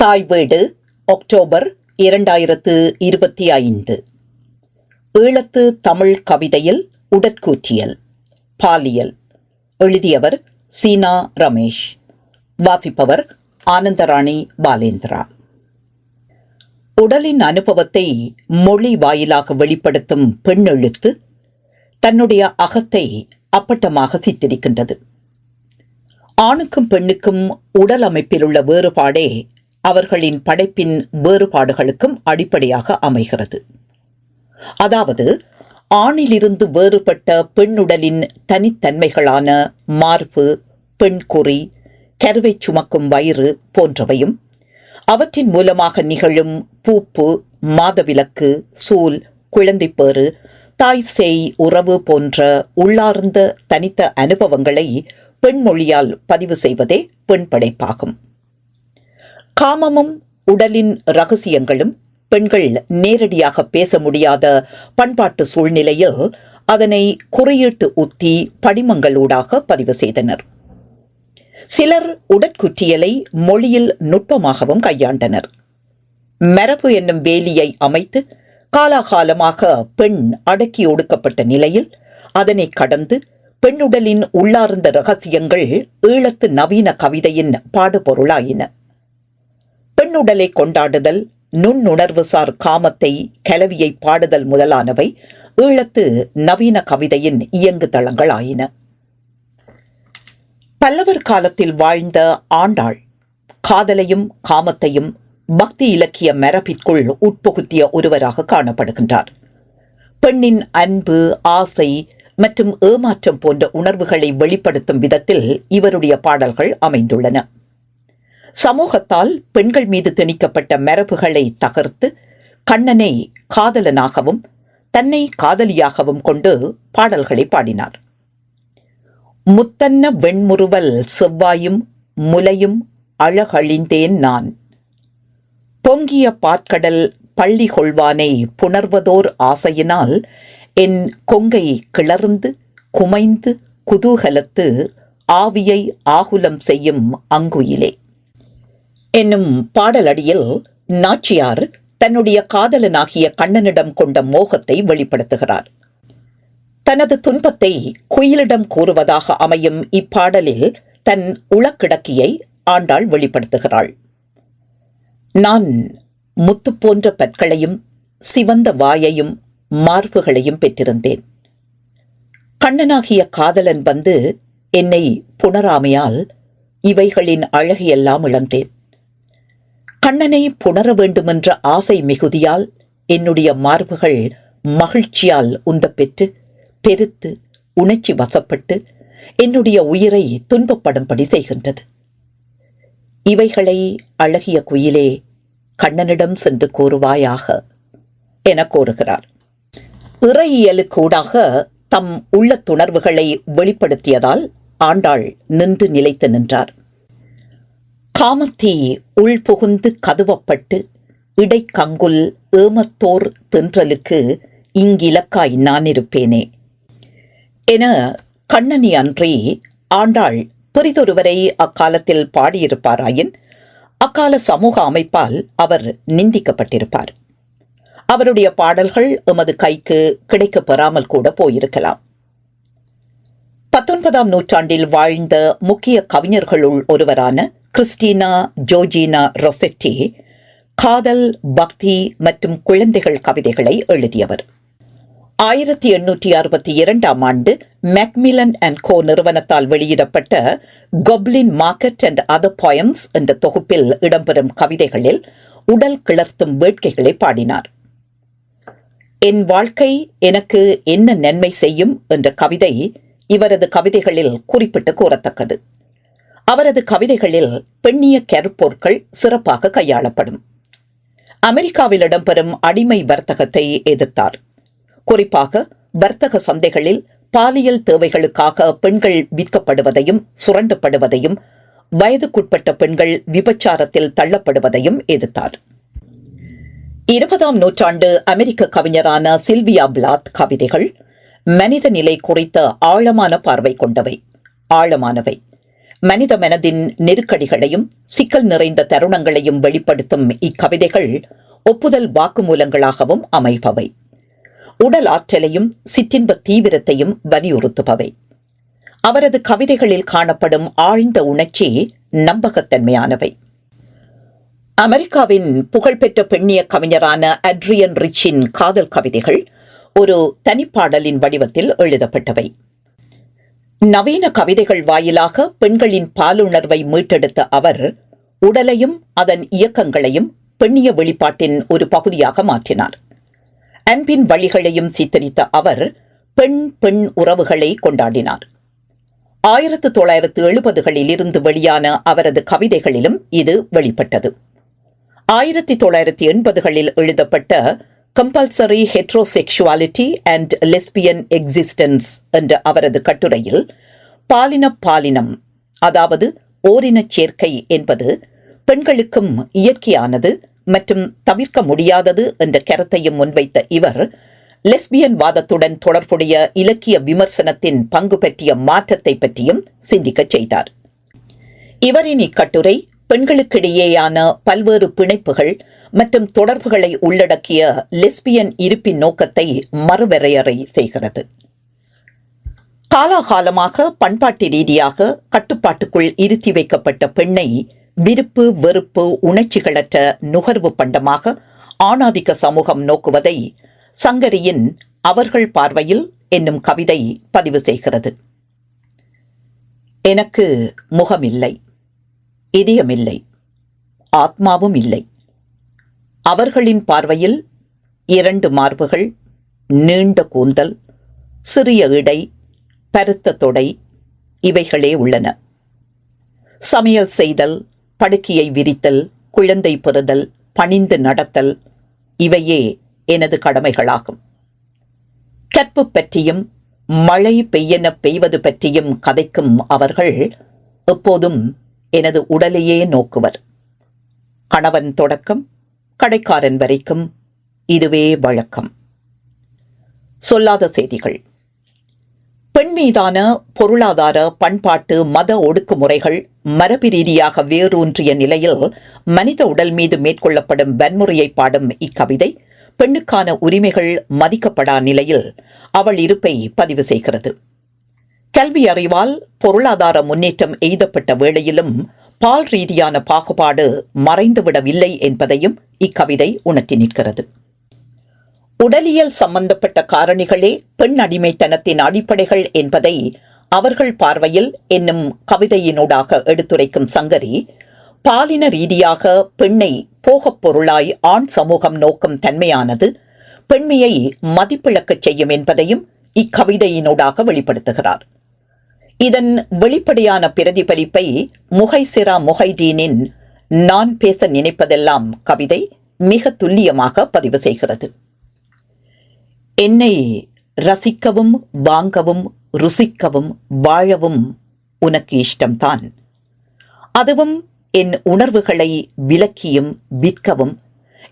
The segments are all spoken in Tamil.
தாய் வீடு அக்டோபர் இரண்டாயிரத்து இருபத்தி ஐந்து. ஈழத்து தமிழ் கவிதையில் உடற்கூற்றியல் பாலியல். எழுதியவர் சீனா ரமேஷ். வாசிப்பவர் ஆனந்தராணி பாலேந்திரா. உடலின் அனுபவத்தை மொழி வாயிலாக வெளிப்படுத்தும் பெண் எழுத்து தன்னுடைய அகத்தை அப்பட்டமாக சித்தரிக்கின்றது. ஆணுக்கும் பெண்ணுக்கும் உடல் அமைப்பில் உள்ள வேறுபாடே அவர்களின் படைப்பின் வேறுபாடுகளுக்கும் அடிப்படையாக அமைகிறது. அதாவது ஆணிலிருந்து வேறுபட்ட பெண்ணுடலின் தனித்தன்மைகளான மார்பு பெண்குறி கருவை சுமக்கும் வயிறு போன்றவையும் அவற்றின் மூலமாக நிகழும் பூப்பு மாதவிலக்கு சூல் குழந்தைப்பேறு தாய் சேய் உறவு போன்ற உள்ளார்ந்த தனித்த அனுபவங்களை பெண்மொழியால் பதிவு செய்வதே பெண் படைப்பாகும். காமமும் உடலின் ரகசியங்களும் பெண்கள் நேரடியாக பேச முடியாத பண்பாட்டு சூழ்நிலையில் அதனை குறியீட்டு உத்தி படிமங்களூடாக பதிவு செய்தனர். சிலர் உடற்குற்றியலை மொழியில் நுட்பமாகவும் கையாண்டனர். மரபு என்னும் வேலியை அமைத்து காலாகாலமாக பெண் அடக்கி ஒடுக்கப்பட்ட நிலையில் அதனை கடந்து பெண்ணுடலின் உள்ளார்ந்த ரகசியங்கள் ஈழத்து நவீன கவிதையின் பாடுபொருளாயின. பெண்ணுடலை கொண்டாடுதல் நுண்ணுணர்வுசார் காமத்தை கலவியை பாடுதல் முதலானவை ஈழத்து நவீன கவிதையின் இயங்கு தளங்களாயின பல்லவர் காலத்தில் வாழ்ந்த ஆண்டாள் காதலையும் காமத்தையும் பக்தி இலக்கிய மரபிற்குள் உட்புகுத்திய ஒருவராக காணப்படுகின்றார். பெண்ணின் அன்பு ஆசை மற்றும் ஏமாற்றம் போன்ற உணர்வுகளை வெளிப்படுத்தும் விதத்தில் இவருடைய பாடல்கள் அமைந்துள்ளன. சமூகத்தால் பெண்கள் மீது திணிக்கப்பட்ட மரபுகளை தகர்த்து கண்ணனை காதலனாகவும் தன்னை காதலியாகவும் கொண்டு பாடல்களை பாடினார். முத்தன்ன வெண்முறுவல் செவ்வாயும் முலையும் அழகழிந்தேன் நான். பொங்கிய பாற்கடல் பள்ளி கொள்வானை புணர்வதோர் ஆசையினால் என் கொங்கை கிளர்ந்து குமைந்து குதூகலத்து ஆவியை ஆகுலம் செய்யும் அங்குயிலே. என்னும் பாடலடியில் நாச்சியார் தன்னுடைய காதலனாகிய கண்ணனிடம் கொண்ட மோகத்தை வெளிப்படுத்துகிறார். தனது துன்பத்தை குயிலிடம் கூறுவதாக அமையும் இப்பாடலில் தன் உளக்கிடக்கியை ஆண்டாள் வெளிப்படுத்துகிறாள். நான் முத்து போன்ற பற்களையும் சிவந்த வாயையும் மார்புகளையும் பெற்றிருந்தேன். கண்ணனாகிய காதலன் வந்து என்னை புணராமையால் இவைகளின் அழகையெல்லாம் இழந்தேன். கண்ணனை புணர வேண்டுமென்ற ஆசை மிகுதியால் என்னுடைய மார்புகள் மகிழ்ச்சியால் உந்தப்பெற்று பெருத்து உணர்ச்சி வசப்பட்டு என்னுடைய உயிரை துன்பப்படும்படி செய்கின்றது. இவைகளை அழகிய குயிலே கண்ணனிடம் சென்று கூறுவாயாக என கோருகிறார் இறையியலுக்கூடாக தம் உள்ள துணர்வுகளை வெளிப்படுத்தியதால் ஆண்டாள் நின்று நிலைத்து நின்றார். காமத்தீ உள்புகுந்து கதுவப்பட்டு இடைக்கங்குல் ஏமத்தோர் தென்றலுக்கு இங்கிலக்காய் நான் இருப்பேனே என கண்ணனி அன்றி ஆண்டாள் பெரிதொருவரை அக்காலத்தில் பாடியிருப்பாராயின் அக்கால சமூக அமைப்பால் அவர் நிந்திக்கப்பட்டிருப்பார். அவருடைய பாடல்கள் எமது கைக்கு கிடைக்கப் பெறாமல் கூட போயிருக்கலாம். பத்தொன்பதாம் நூற்றாண்டில் வாழ்ந்த முக்கிய கவிஞர்களுள் ஒருவரான கிறிஸ்டினா ஜோஜினா ரொசெட்டி காதல் பக்தி மற்றும் குழந்தைகள் கவிதைகளை எழுதியவர். ஆயிரத்தி எண்ணூற்றி அறுபத்தி இரண்டாம் ஆண்டு மெக்மிலன் அண்ட் கோ நிறுவனத்தால் வெளியிடப்பட்ட goblin market and other poems என்ற தொகுப்பில் இடம்பெறும் கவிதைகளில் உடல் கிளர்த்தும் வேட்கைகளை பாடினார். என் வாழ்க்கை எனக்கு என்ன நன்மை செய்யும்? என்ற கவிதை இவரது கவிதைகளில் குறிப்பிட்டு கூறத்தக்கது. அவரது கவிதைகளில் பெண்ணிய கருப்பொருட்கள் சிறப்பாக கையாளப்படும். அமெரிக்காவில் இடம்பெறும் அடிமை வர்த்தகத்தை எதிர்த்தார். குறிப்பாக வர்த்தக சந்தைகளில் பாலியல் தேவைகளுக்காக பெண்கள் விற்கப்படுவதையும் சுரண்டப்படுவதையும் வயதுக்குட்பட்ட பெண்கள் விபச்சாரத்தில் தள்ளப்படுவதையும் எதிர்த்தார். இருபதாம் நூற்றாண்டு அமெரிக்க கவிஞரான சில்வியா பிளாத் கவிதைகள் மனித நிலை குறித்த ஆழமான பார்வை கொண்டவை. ஆழமானவை. மனித மனதின் நெருக்கடிகளையும் சிக்கல் நிறைந்த தருணங்களையும் வெளிப்படுத்தும் இக்கவிதைகள் ஒப்புதல் வாக்குமூலங்களாகவும் அமைபவை. உடல் ஆற்றலையும் சிற்றின்ப தீவிரத்தையும் வலியுறுத்துபவை. அவரது கவிதைகளில் காணப்படும் ஆழ்ந்த உணர்ச்சி நம்பகத்தன்மையானவை. அமெரிக்காவின் புகழ்பெற்ற பெண்ணிய கவிஞரான அட்ரியன் ரிச்சின் காதல் கவிதைகள் ஒரு தனிப்பாடலின் வடிவத்தில் எழுதப்பட்டவை. நவீன கவிதைகள் வாயிலாக பெண்களின் பாலுணர்வை மீட்டெடுத்த அவர் உடலையும் அதன் இயக்கங்களையும் பெண்ணிய வெளிப்பாட்டின் ஒரு பகுதியாக மாற்றினார். அன்பின் வழிகளையும் சித்தரித்த அவர் பெண் பெண் உறவுகளை கொண்டாடினார். ஆயிரத்து தொள்ளாயிரத்து எழுபதுகளில் இருந்து வெளியான அவரது கவிதைகளிலும் இது வெளிப்பட்டது. ஆயிரத்தி தொள்ளாயிரத்தி எண்பதுகளில் எழுதப்பட்ட compulsory heterosexuality and lesbian existence என்ற அவரது கட்டுரையில் பாலின பாலினம் அதாவது ஓரினச் சேர்க்கை என்பது பெண்களுக்கும் இயற்கையானது மற்றும் தவிர்க்க முடியாதது என்ற கருத்தையும் முன்வைத்த இவர் லெஸ்பியன் வாதத்துடன் தொடர்புடைய இலக்கிய விமர்சனத்தின் பங்கு பற்றிய மாற்றத்தை பற்றியும் சிந்திக்கச் செய்தார். இவரின் இக்கட்டுரை பெண்களுக்கிடையேயான பல்வேறு பிணைப்புகள் மற்றும் தொடர்புகளை உள்ளடக்கிய லெஸ்பியன் இருப்பின் நோக்கத்தை மறுவரையறை செய்கிறது. காலாகாலமாக பண்பாட்டு ரீதியாக கட்டுப்பாட்டுக்குள் இருத்தி வைக்கப்பட்ட பெண்ணை விருப்பு வெறுப்பு உணர்ச்சிகளற்ற நுகர்வு பண்டமாக ஆணாதிக்க சமூகம் நோக்குவதை சங்கரியின் அவர்கள் பார்வையில் என்னும் கவிதை பதிவு செய்கிறது. எனக்கு முகமில்லை. இதயமில்லை ஆத்மாவும் இல்லை. அவர்களின் பார்வையில் இரண்டு மார்புகள் நீண்ட கூந்தல் சிறிய இடை பருத்த தொடை இவைகளே உள்ளன. சமையல் செய்தல் படுக்கையை விரித்தல் குழந்தை பெறுதல் பணிந்து நடத்தல் இவையே எனது கடமைகளாகும். கற்பு பற்றியும் மழை பெய்யென பெய்வது பற்றியும் கதைக்கும் அவர்கள் எப்போதும் எனது உடலையே நோக்குவர். கணவன் தொடக்கம் கடைக்காரன் வரைக்கும் இதுவே வழக்கம். சொல்லாத செய்திகள். பெண் மீதான பொருளாதார பண்பாட்டு மத ஒடுக்குமுறைகள் மரபு ரீதியாக வேரூன்றிய நிலையில் மனித உடல் மீது மேற்கொள்ளப்படும் வன்முறையை பாடும் இக்கவிதை பெண்ணுக்கான உரிமைகள் மதிக்கப்படா நிலையில் அவள் இருப்பை பதிவு செய்கிறது. கல்வி அறிவால் பொருளாதார முன்னேற்றம் எய்தப்பட்ட வேளையிலும் பால் ரீதியான பாகுபாடு மறைந்துவிடவில்லை என்பதையும் இக்கவிதை உணர்த்தி நிற்கிறது. உடலியல் சம்பந்தப்பட்ட காரணிகளே பெண் அடிமைத்தனத்தின் அடிப்படைகள் என்பதை அவர்கள் பார்வையில் என்னும் கவிதையினூடாக எடுத்துரைக்கும் சங்கரி பாலின ரீதியாக பெண்ணை போகப் பொருளாய் ஆண் சமூகம் நோக்கும் தன்மையானது பெண்மையை மதிப்பிழக்கச் செய்யும் என்பதையும் இக்கவிதையினூடாக வெளிப்படுத்துகிறார். இதன் வெளிப்படையான பிரதிபலிப்பை முகைசிரா முகைதீனின் நான் பேச நினைப்பதெல்லாம் கவிதை மிக துல்லியமாக பதிவு செய்கிறது. என்னை ரசிக்கவும் வாங்கவும் ருசிக்கவும் வாழவும் உனக்கு இஷ்டம்தான். அதுவும் என் உணர்வுகளை விலக்கியும் விற்கவும்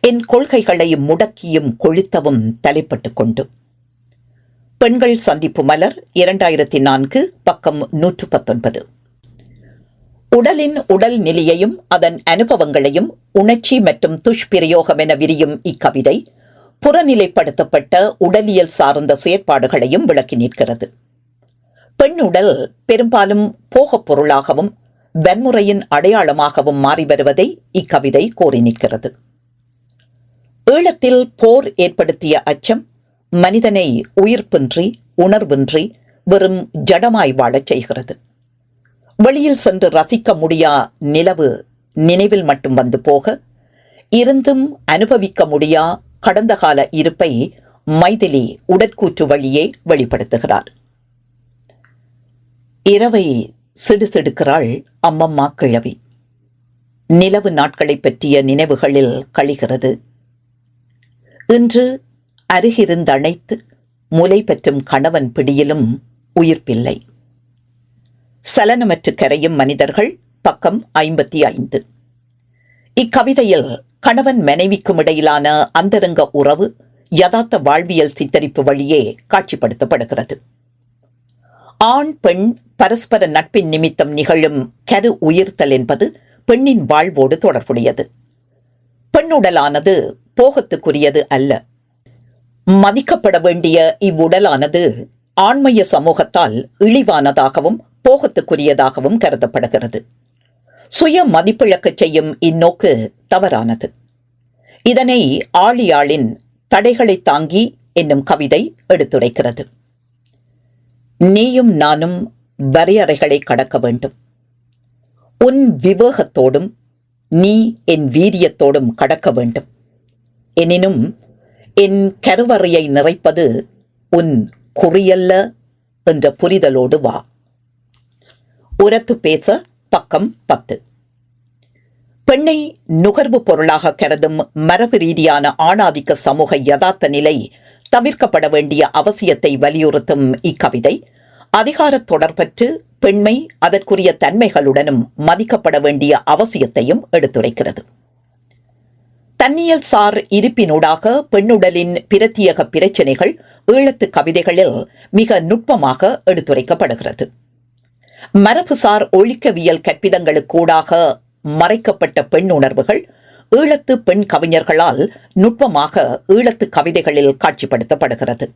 என் கொள்கைகளை முடக்கியும் கொளுத்தவும் தலைப்பட்டு கொண்டு. பெண்கள் சந்திப்பு மலர் இரண்டாயிரத்தி நான்கு பக்கம் நூற்று பத்தொன்பது. உடலின் உடல் நிலையையும் அதன் அனுபவங்களையும் உணர்ச்சி மற்றும் துஷ்பிரயோகம் என விரியும் இக்கவிதை புறநிலைப்படுத்தப்பட்ட உடலியல் சார்ந்த செயற்பாடுகளையும் விளக்கி நிற்கிறது. பெண் உடல் பெரும்பாலும் போகப் பொருளாகவும் வன்முறையின் அடையாளமாகவும் மாறி வருவதை இக்கவிதை கோரி நிற்கிறது. ஈழத்தில் போர் ஏற்படுத்திய அச்சம் மனிதனை உயிர்ப்பின்றி உணர்வின்றி வெறும் ஜடமாய் வாழச் செய்கிறது. வெளியில் சென்று ரசிக்க முடியா நிலவு நினைவில் மட்டும் வந்து போக இருந்தும் அனுபவிக்க முடியா கடந்த கால இருப்பை மைதிலி உடற்கூற்று வழியே வெளிப்படுத்துகிறார். இரவை சிடுசிடுக்கிறாள் அம்மம்மா கிழவி. நிலவு நாட்களைப் பற்றிய நினைவுகளில் கழிகிறது. இன்று அருகிருந்தணைத்து முலை பெற்றும் கணவன் பிடியிலும் உயிர்ப்பில்லை. சலனமற்று கரையும் மனிதர்கள் பக்கம் ஐம்பத்தி ஐந்து. இக்கவிதையில் கணவன் மனைவிக்கும் இடையிலான அந்தரங்க உறவு யதார்த்த வாழ்வியல் சித்தரிப்பு வழியே காட்சிப்படுத்தப்படுகிறது. ஆண் பெண் பரஸ்பர நட்பின் நிமித்தம் நிகழும் கரு உயிர்த்தல் என்பது பெண்ணின் வாழ்வோடு தொடர்புடையது. பெண்ணுடலானது போகத்துக்குரியது அல்ல. மதிக்கப்பட வேண்டிய இவ்வுடலானது ஆண்மைய சமூகத்தால் இழிவானதாகவும் போகத்துக்குரியதாகவும் கருதப்படுகிறது. சுய மதிப்பிழக்கச் செய்யும் இந்நோக்கு தவறானது. இதனை ஆழியாளின் தடைகளை தாங்கி என்னும் கவிதை எடுத்துரைக்கிறது. நீயும் நானும் வரையறைகளை கடக்க வேண்டும். உன் விவேகத்தோடும் நீ என் வீரியத்தோடும் கடக்க வேண்டும். எனினும் என் கருவறையை நிறைப்பது உன் குறியல்ல என்ற புரிதலோடு வா. உரத்து பேச பக்கம் பத்து. பெண்ணை நுகர்வு பொருளாக கருதும் மரபு ரீதியான ஆணாதிக்க சமூக யதார்த்த நிலை தவிர்க்கப்பட வேண்டிய அவசியத்தை வலியுறுத்தும் இக்கவிதை. அதிகாரத் தொடர்பற்று பெண்மை அதற்குரிய தன்மைகளுடனும் மதிக்கப்பட வேண்டிய அவசியத்தையும் எடுத்துரைக்கிறது. தன்னியல் சார் இருப்பினூடாக பெண்ணுடலின் பிரத்தியக பிரச்சனைகள் ஈழத்து கவிதைகளில் மிக நுட்பமாக எடுத்துரைக்கப்படுகிறது. மரபுசார் ஒழிக்கவியல் கற்பிதங்களுக்கூடாக மறைக்கப்பட்ட பெண் உணர்வுகள் ஈழத்து பெண் கவிஞர்களால் நுட்பமாக ஈழத்து கவிதைகளில் காட்சிப்படுத்தப்படுகிறது.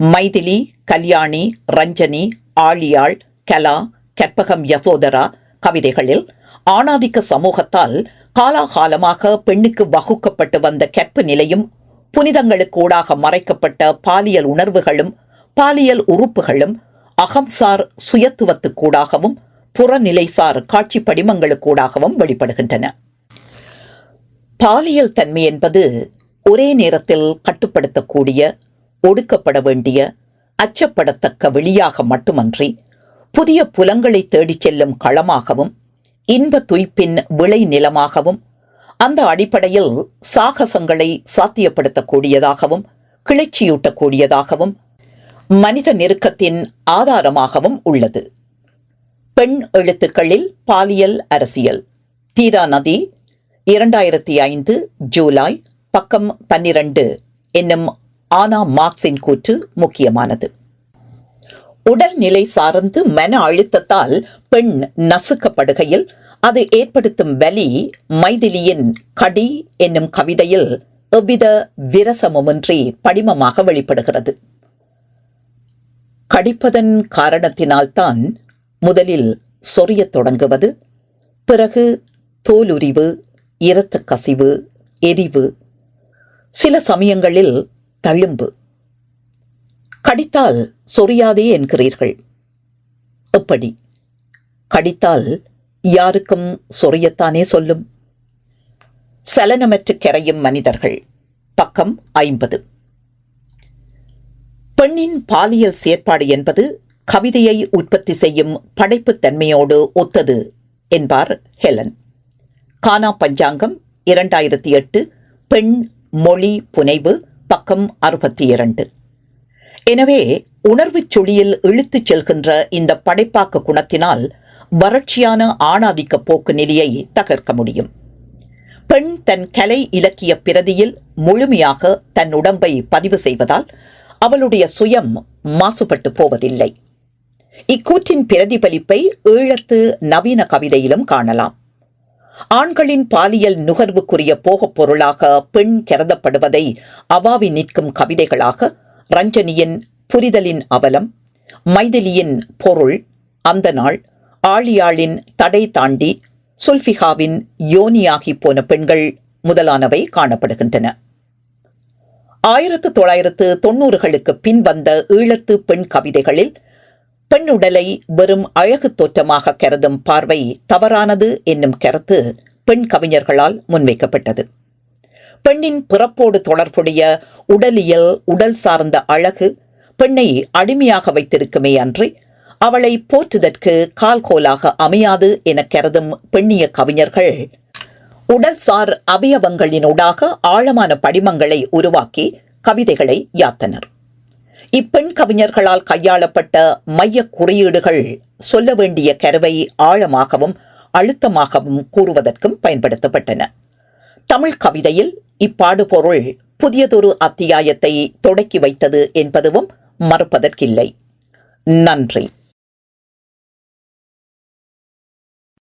மைதிலி கல்யாணி ரஞ்சனி ஆழியாள் கலா கற்பகம் யசோதரா கவிதைகளில் ஆணாதிக்க சமூகத்தால் காலாகாலமாக பெண்ணுக்கு வகுக்கப்பட்டு வந்த கற்பு நிலையும் புனிதங்களுக்கூடாக மறைக்கப்பட்ட பாலியல் உணர்வுகளும் பாலியல் உறுப்புகளும் அகம்சார் சுயத்துவத்துக்கூடாகவும் புறநிலைசார் காட்சி படிமங்களுக்கூடாகவும் வெளிப்படுகின்றன. பாலியல் தன்மை என்பது ஒரே நேரத்தில் கட்டுப்படுத்தக்கூடிய ஒடுக்கப்பட வேண்டிய அச்சப்படத்தக்க வெளியாக மட்டுமன்றி புதிய புலங்களை தேடிச் செல்லும் களமாகவும் இன்ப துய்ப்பின் விளை நிலமாகவும் அந்த அடிப்படையில் சாகசங்களை சாத்தியப்படுத்தக்கூடியதாகவும் கிளர்ச்சியூட்டக்கூடியதாகவும் மனித நெருக்கத்தின் ஆதாரமாகவும் உள்ளது. பெண் எழுத்துக்களில் பாலியல் அரசியல். தீரா நதி இரண்டாயிரத்தி ஐந்து ஜூலை பக்கம் பன்னிரண்டு என்னும் ஆனா மார்க்ஸின் கூற்று முக்கியமானது. உடல்நிலை சார்ந்து மன அழுத்தத்தால் பெண் நசுக்கப்படுகையில் அது ஏற்படுத்தும் வலி மைதிலியின் கடி என்னும் கவிதையில் எவ்வித விரசமுமின்றி படிமமாக வெளிப்படுகிறது. கடிப்பதன் காரணத்தினால்தான் முதலில் சொரியத் தொடங்குவது பிறகு தோலுரிவு இரத்த கசிவு எரிவு சில சமயங்களில் தழும்பு. கடித்தால் சொரியாதே என்கிறீர்கள். எப்படி? கடித்தால் யாருக்கும் சொரியத்தானே சொல்லும்? சலனமற்று கரையும் மனிதர்கள். பக்கம் ஐம்பது. பெண்ணின் பாலியல் செயற்பாடு என்பது கவிதையை உற்பத்தி செய்யும் படைப்புத் தன்மையோடு ஒத்தது என்பார் ஹெலன். கானா பஞ்சாங்கம் இரண்டாயிரத்தி எட்டு பெண் மொழி புனைவு பக்கம் அறுபத்தி இரண்டு. எனவே உணர்வுச் சுழியில் இழுத்துச் செல்கின்ற இந்த படைப்பாக்க குணத்தினால் வறட்சியான ஆணாதிக்க போக்கு நிலையை தகர்க்க முடியும். பெண் தன் கலை இலக்கிய பிரதியில் முழுமையாக தன் உடம்பை பதிவு செய்வதால் அவளுடைய சுயம் மாசுபட்டு போவதில்லை. இக்கூற்றின் பிரதிபலிப்பை ஈழத்து நவீன கவிதையிலும் காணலாம். ஆண்களின் பாலியல் நுகர்வுக்குரிய போகப் பொருளாக பெண் கருதப்படுவதை அவாவி நிற்கும் கவிதைகளாக ரஞ்சனியின் புரிதலின் அவலம் மைதிலியின் பொருள் அந்த நாள் ஆழியாளின் தடை தாண்டி சுல்ஃபிகாவின் யோனியாகி போன பெண்கள் முதலானவை காணப்படுகின்றன. ஆயிரத்து தொள்ளாயிரத்து தொன்னூறுகளுக்கு பின் வந்த ஈழத்து பெண் கவிதைகளில் பெண் உடலை வெறும் அழகு தோற்றமாக கருதும் பார்வை தவறானது என்னும் கருத்து பெண் கவிஞர்களால் முன்வைக்கப்பட்டது. பெண்ணின் பிறப்போடு தொடர்புடைய உடலியல் உடல் சார்ந்த அழகு பெண்ணை அடிமையாக வைத்திருக்குமே அன்றி அவளை போற்றுதற்கு கால்கோலாக அமையாது என கருதும் பெண்ணிய கவிஞர்கள். உடல்சார் அவயவங்களினூடாக ஆழமான படிமங்களை உருவாக்கி கவிதைகளை யாத்தனர். இப்பெண் கவிஞர்களால் கையாளப்பட்ட மைய குறியீடுகள் சொல்ல வேண்டிய கருவை ஆழமாகவும் அழுத்தமாகவும் கூறுவதற்கும் பயன்படுத்தப்பட்டன. தமிழ் கவிதையில் இப்பாடுபொருள் புதியதொரு அத்தியாயத்தை தொடக்கி வைத்தது என்பதுவும் மறுப்பதற்கில்லை. நன்றி.